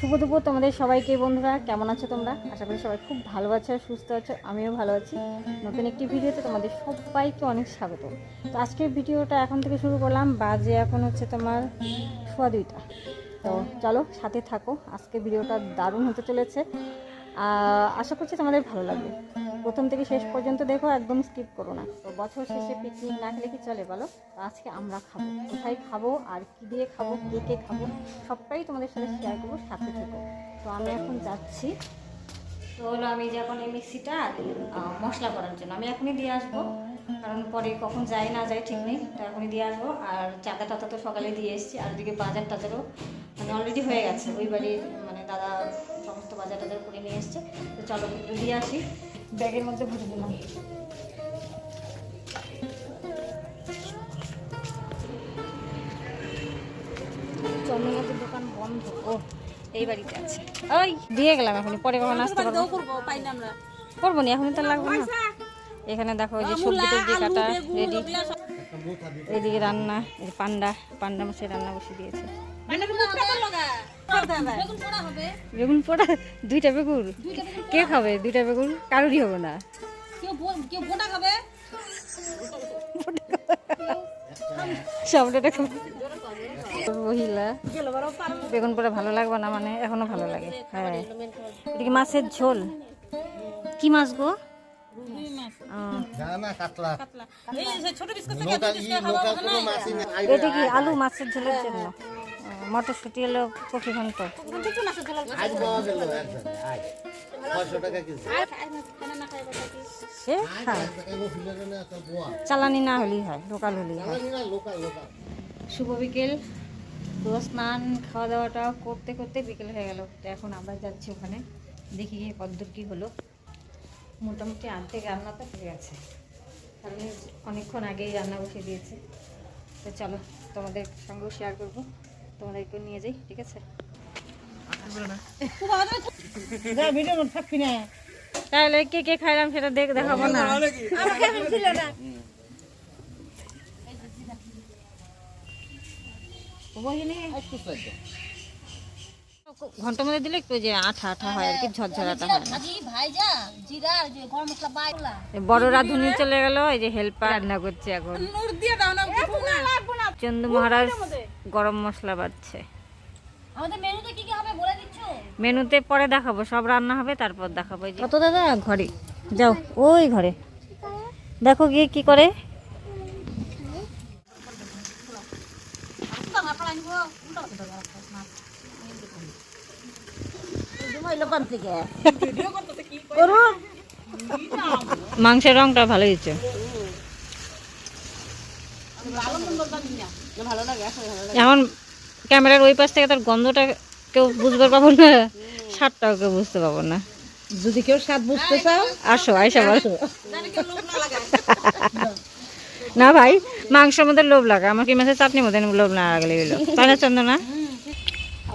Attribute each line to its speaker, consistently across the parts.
Speaker 1: শুভ দুপুর তোমাদের সবাইকে বন্ধুরা। কেমন আছো তোমরা? আশা করি সবাই খুব ভালো আছো, সুস্থ আছো, আমিও ভালো আছি। নতুন একটি ভিডিওতে তোমাদের সবাইকে অনেক স্বাগত। তো আজকের ভিডিওটা এখন থেকে শুরু করলাম। বাজে এখন হচ্ছে তোমার সোয়া দুইটা। তো চলো সাথে থাকো। আজকে ভিডিওটা দারুণ হতে চলেছে। আশা করছি তোমাদের ভালো লাগবে। প্রথম থেকে শেষ পর্যন্ত দেখো একদম স্কিপ করো না। তো বছর শেষে পিকনিক না খেলে কি চলে বলো? আজকে আমরা খাব। কোথায় খাব আর কি দিয়ে খাব কে কে খাব সবটাই তোমাদের সাথে শেয়ার করব সাথে থেকো। তো আমি এখন যাচ্ছি। তো হলো আমি যে এখন এই মিক্সিটা মশলা করার জন্য। আমি এখনই দিয়ে আসব কারণ পরে কখন যাই না যাই ঠিক নেই তো এখনই দিয়ে আসব। আর চাঁদা টাদা তো সকালে দিয়ে এসেছি আর ওদিকে বাজার টাজারও মানে অলরেডি হয়ে গেছে। ওই বাড়ির মানে দাদা সমস্ত বাজার টাজার করে নিয়ে এসছে। তো চলো একটু দিয়ে আসি। ব্যাগের মধ্যে ভরে দিলাম। দোকান বন্ধ। ও এই বাড়িতে আছে। ওই দিয়ে গেলাম এখন পরে কখন আসতে পারব?
Speaker 2: করব না
Speaker 1: তো লাগবে না। এখানে দেখো ওই যে সবজি টবজি কাটা রেডি এইদিকে রান্না এই পান্ডা পান্ডা মাছের রান্না বসে দিয়েছে।
Speaker 2: বেগুন পোড়া হবে।
Speaker 1: বেগুন পোড়া দুইটা বেগুন? কে খাবে দুইটা বেগুন? কারোরই হবে না।
Speaker 2: কেউ বো- কেউ বোটা খাবে।
Speaker 1: সামনেটা খাবে মহিলা। বেগুন পোড়া ভালো লাগবে না মানে? এখনও ভালো লাগে। হ্যাঁ। এদিকে মাছের ঝোল। কি মাছ গো? এটা কি আলু মাছের ঝোলের জন্য? মটরশুঁটি এলো কফি ঘন্ট সে?
Speaker 3: বোয়া
Speaker 1: চালানি না হলেই হয় লোকাল হলেই হয়। শুভ বিকেল। তো স্নান খাওয়া দাওয়াটা করতে করতে বিকেল হয়ে গেল। তো এখন আমরা যাচ্ছি ওখানে। দেখি গিয়ে কদ্দূর কী হলো। মোটামুটি অর্ধেক রান্না তো হয়ে গেছে। কারণ এই অনেকক্ষণ আগেই রান্না বসিয়ে দিয়েছে। তো চলো তোমাদের সঙ্গেও শেয়ার করব। তোমাদেরকে নিয়ে যাই ঠিক আছে? তাহলে কে কে খাইলাম সেটা দেখ দেখাবো না। ঘণ্টার মধ্যে দিলে একটু যে আঠা আঠা হয় আর কি ঝরঝরাটা হয় না?
Speaker 2: ভাজি ভাইজা জিরা আর যে গরম মশলা বাইলা
Speaker 1: এই বড় রাঁধুনি চলে গেল এই যে হেল্পার রান্না করছে এখন।
Speaker 2: নুর দিয়ে দাও না কিছু না।
Speaker 1: চন্দু মহারাজ গরম মশলা বাড়ছে।
Speaker 2: মেনুতে কি কি হবে বলে দিচ্ছ?
Speaker 1: মেনুতে পরে দেখাবো সব রান্না হবে তারপর দেখাবো কত দাদা ঘরে। যাও ওই ঘরে। দেখো গিয়ে কি করে। মাংসের রংটা ভালো হয়েছে। এখন ক্যামেরার ওই পাশ থেকে তার গন্ধটা কেউ বুঝতে পারব না স্বাদটাও কেউ বুঝতে পারব না।
Speaker 2: যদি কেউ স্বাদ বুঝতে চাও
Speaker 1: আসো আইসা বসো না ভাই মাংসের মধ্যে লোভ লাগে আমার কি মাছের চাটনির মধ্যে লোভ না লাগলে? না চন্দনা?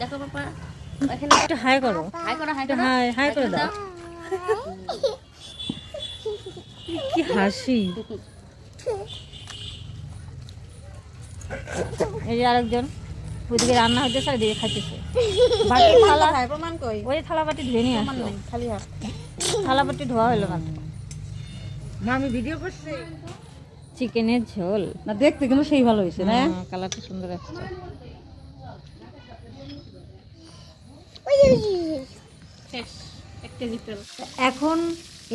Speaker 2: দেখো বাবা
Speaker 1: একটু হাই করো।
Speaker 2: হাই করো হাই
Speaker 1: একটু হাই হাই করে দাও। কি হাসি। এই যে আরেকজন ওইদিকে রান্না হইতেছে আর এদিকে খাইতেছে। বাটি থালা ওই থালা বাটি ধুয়ে নিয়ে আসলো।
Speaker 2: খালি
Speaker 1: থালা বাটি ধোয়া হলো
Speaker 2: না আমি ভিডিও করছি।
Speaker 1: চিকেনের ঝোল।
Speaker 2: না দেখতে কিন্তু সেই ভালো হয়েছে না?
Speaker 1: হ্যাঁ, কালারটা সুন্দর আসছে। এখন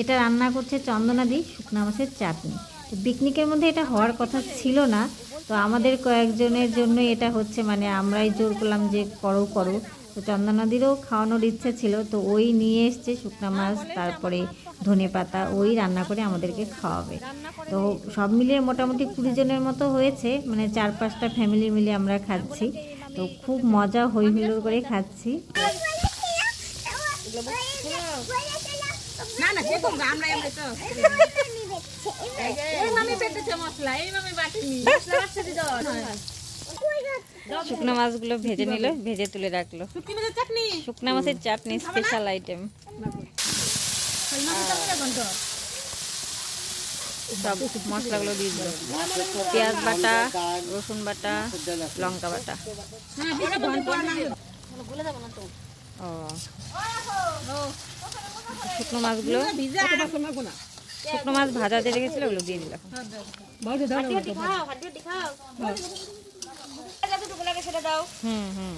Speaker 1: এটা রান্না করছে চন্দনাদি শুকনা মাছের চাটনি। তো পিকনিকের মধ্যে এটা হওয়ার কথা ছিল না, তো আমাদের কয়েকজনের জন্য এটা হচ্ছে মানে আমরাই জোর করলাম যে করো করো। তো চন্দনাদিরও খাওয়ানোর ইচ্ছা ছিল, তো ওই নিয়ে এসছে শুকনা মাছ, তারপরে ধনে পাতা, ওই রান্না করে আমাদেরকে খাওয়াবে। তো সব মিলিয়ে মোটামুটি কুড়ি জনের মতো হয়েছে মানে চার পাঁচটা ফ্যামিলি মিলে আমরা খাচ্ছি। তো খুব মজা হই হুল্লোড় করে খাচ্ছি। শুকনো মাছগুলো ভেজে নিল ভেজে তুলে রাখল।
Speaker 2: শুটকি মাছের চাটনি?
Speaker 1: শুকনা মাছের চাটনি স্পেশাল আইটেম সব মশলাগুলো দিয়ে দিল। পেঁয়াজ বাটা রসুন বাটা লঙ্কা বাটা।
Speaker 2: হ্যাঁ
Speaker 1: ও শুকনো মাছগুলো, শুকনো মাছ ভাজা দিয়ে রেখেছিল, ওগুলো দিয়ে দিলাম হুম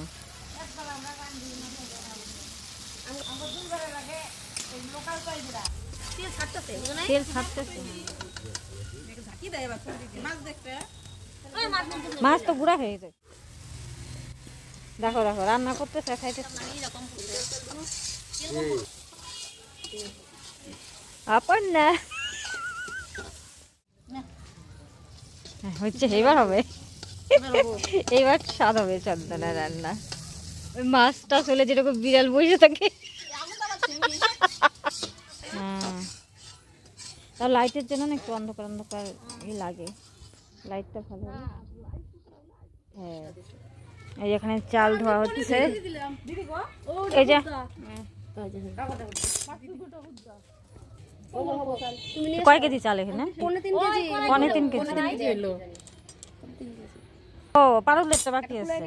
Speaker 1: মাছ তো গুঁড়া হয়ে গেছে দেখো দেখো রান্না করতেছে খাইতে আপন না। হ্যাঁ, হচ্ছে এবার হবে। এইবার স্বাদ হবে চন্দনা রান্না। ওই মাছটা চলে যেরকম বিড়াল বসে থাকে। হ্যাঁ। তার লাইটের জন্য না একটু অন্ধকার অন্ধকার লাগে। লাইটটা ভালো হ্যাঁ। এই এখানে চাল ধোয়া হচ্ছে। কয় কেজি চাল এখানে? পনে তিন কেজি। ও পারুলেরটা বাকি আছে।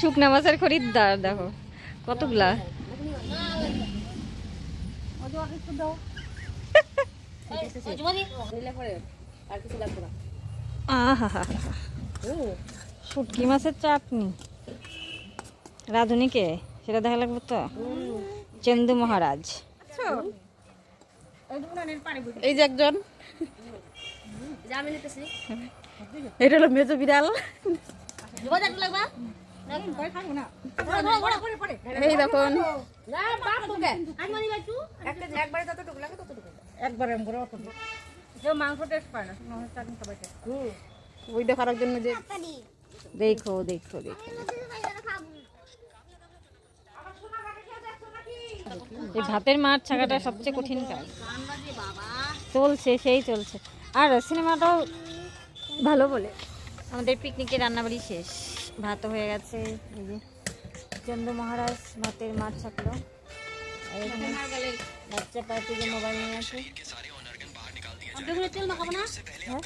Speaker 1: শুকনা মাছের খরিদ্দার, দেখো, কতগুলা। আহা। শুটকি মাছের চাটনি। রাধুনিকে সেটা দেখা লাগবে তো? চন্দু মহারাজ।
Speaker 2: এই যে একজন। এটা হলো মেজো বিড়াল। এই দেখুন। একবার এম করে অত। কেউ মাংস টেস্ট পায় না ওই দেখার জন্য যে
Speaker 1: দেখো দেখো দেখো। এই ভাতের মাঠ ছাকাটা সবচেয়ে কঠিন কাজ। চলছে সেই চলছে। আর সিনেমাটাও ভালো বলে। আমাদের পিকনিকের রান্নাবাড়ি শেষ। ভাত হয়ে গেছে। এই যে চন্দ্র মহারাজ ভাতের মাঠ ছাকলো। বাচ্চা পার্টি যে মোবাইল নিয়ে আসে হ্যাঁ?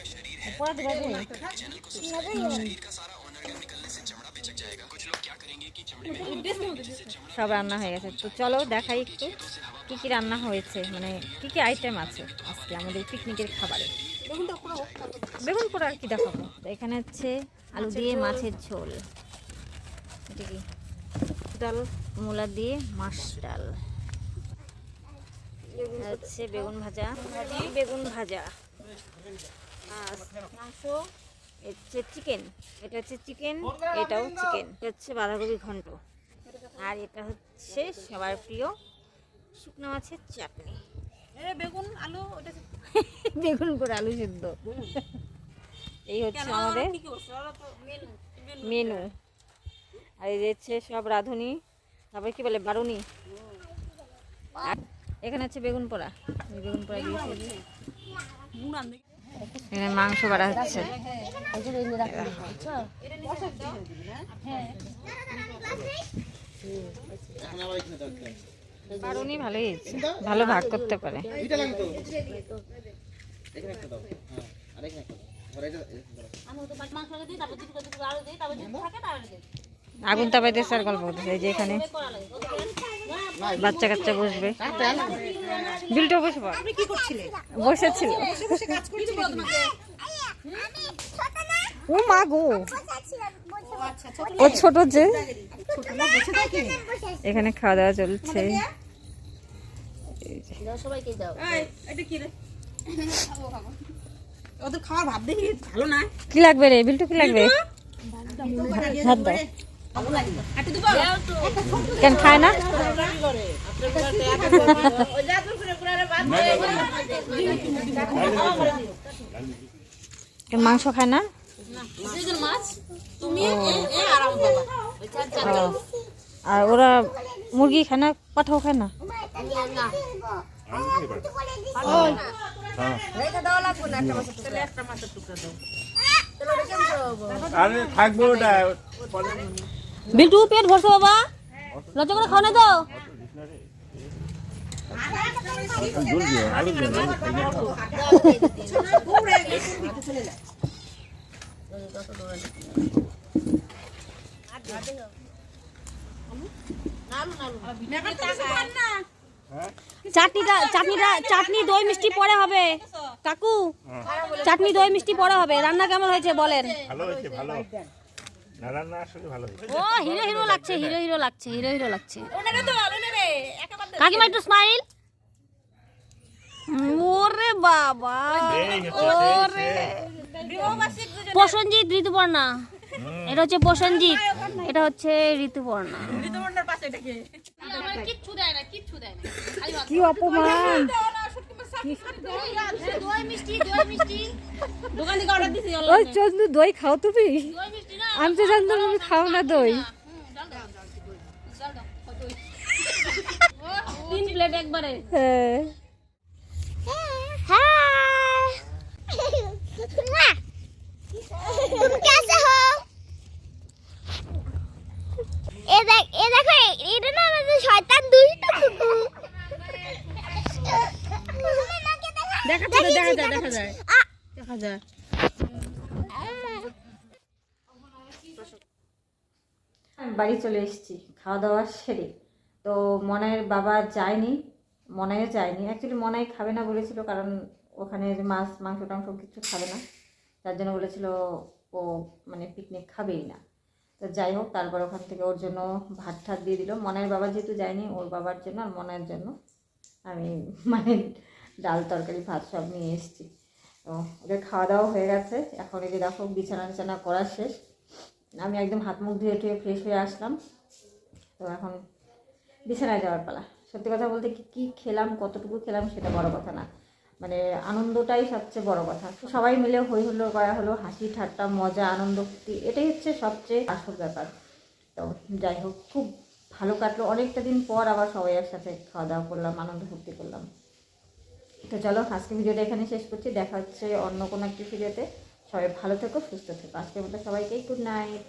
Speaker 1: সব রান্না হয়ে গেছে তো চলো দেখাই একটু কি কি রান্না হয়েছে মানে কি কি আইটেম আছে আজকে আমাদের পিকনিকের খাবারে বেগুন পোড়া আর কি দেখাবো তো এখানে হচ্ছে আলু দিয়ে মাছের ঝোল এটা কি ডাল মূলা দিয়ে মাছ ডাল হচ্ছে বেগুন ভাজা বেগুন ভাজা মাংস হচ্ছে চিকেন এটা হচ্ছে চিকেন এটাও চিকেন এটা হচ্ছে বাঁধাকপি ঘন্ট। আর এটা হচ্ছে সবার প্রিয় শুকনো মাছের চাটনি।
Speaker 2: বেগুন আলু ওটা
Speaker 1: বেগুন করে আলু সিদ্ধ। এই হচ্ছে আমাদের মেনু আর এই হচ্ছে সব রাঁধুনি তারপরে কি বলে বারুনি। আর এখানে হচ্ছে বেগুন পোড়া। বেগুন পোড়া দিয়েছে। এখানে মাংস বাড়া হচ্ছে। বারুনি ভালোই ভালো ভাগ করতে পারে।
Speaker 3: লাগবে তো হ্যাঁ আর এখানে একটা দাও আর এটা
Speaker 1: আগুন তাপাইতে স্যার গল্প করতেছে। এই যে এখানে বাচ্চা কাচ্চা বসবে। বিলটা বসে বসেছিল। ও মা গো। ও ছোট যে। এখানে খাওয়া দাওয়া চলছে।
Speaker 2: কি
Speaker 1: লাগবে রে? বিল্টু কি লাগবে? ভাত দাও। কেন খায় না? মাংস খায় না। আর ওরা মুরগি খায় না, পাঠাও খায় না?
Speaker 4: থাকব ওটা।
Speaker 1: বিল্টু, পেট ভরছে বাবা। লজ্জা করে খাও না তো চাটনি দই মিষ্টি পরে হবে। কাকু, চাটনি দই মিষ্টি পরে হবে। রান্না কেমন হয়েছে বলেন?
Speaker 4: ভালো হয়েছে, ভালো। না রান্না আসলে ভালো
Speaker 1: ও হিরো হিরো লাগছে হিরো হিরো লাগছে হিরো হিরো লাগছে।
Speaker 2: ওনারে তো ভালো নেবে একেবারে
Speaker 1: কাকিমা একটু স্মাইল ওরে বাবা। ওরে। প্রসঞ্জিৎ ঋতুপর্ণা। এটা হচ্ছে প্রসঞ্জিৎ এটা হচ্ছে ঋতুপর্ণা।
Speaker 2: ঋতুমন্ডর পাশে এটাকে
Speaker 5: কিচ্ছু দেয় না কিচ্ছু দেয় না।
Speaker 1: কি অপমান?
Speaker 5: দই মিষ্টি দই মিষ্টি।
Speaker 2: দোকান থেকে অর্ডার দিছি
Speaker 1: ওই চন্দু দই খাও তুমি?
Speaker 5: দই
Speaker 1: আমি তো জানতাম তুমি খাও না দই।
Speaker 2: তিন প্লেট একবারে।
Speaker 1: হ্যাঁ।
Speaker 6: দেখা
Speaker 2: যায় দেখা যায়। দেখা যায়।
Speaker 1: বাড়ি চলে এসেছি খাওয়া দাওয়া সেরে। তো মনায়ের বাবা যায়নি, মনাইও যায়নি। অ্যাকচুয়ালি মনাই খাবে না বলেছিল কারণ ওখানে মাছ, মাংস, টাংস কিছু খাবে না। তার জন্য বলেছিল ও মানে পিকনিক খাবেই না। তো যাই হোক, তারপর ওখান থেকে ওর জন্য ভাত ঠাত দিয়ে দিল। মনায়ের বাবা যেহেতু যায়নি, ওর বাবার জন্য আর মনায়ের জন্য আমি মানে ডাল, তরকারি, ভাত সব নিয়ে এসেছি। তো ওদের খাওয়া দাওয়া হয়ে গেছে। এখন এই যে দেখো বিছানা টিছানা করা শেষ। আমি একদম হাত মুখ ধুয়ে টুয়ে ফ্রেশ হয়ে আসলাম। তো এখন বিছানায় যাওয়ার পালা। সত্যি কথা বলতে কি, কী খেলাম, কতটুকু খেলাম সেটা বড় কথা না। মানে আনন্দটাই সবচেয়ে বড় কথা। সবাই মিলে হই হুল্লোড় করা হলো, হাসি ঠাট্টা, মজা, আনন্দ, ফুর্তি, এটাই হচ্ছে সবচেয়ে আসল ব্যাপার। তো যাই হোক, খুব ভালো কাটলো। অনেকটা দিন পর আবার সবাই একসাথে খাওয়া দাওয়া করলাম, আনন্দ ফুর্তি করলাম। তো চলো, আজকে ভিডিওটা এখানে শেষ করছি। দেখা হচ্ছে অন্য কোনো একটি ভিডিওতে। সবাই ভালো থেকো সুস্থ থেকো। আজকের মতো সবাইকে গুড নাইট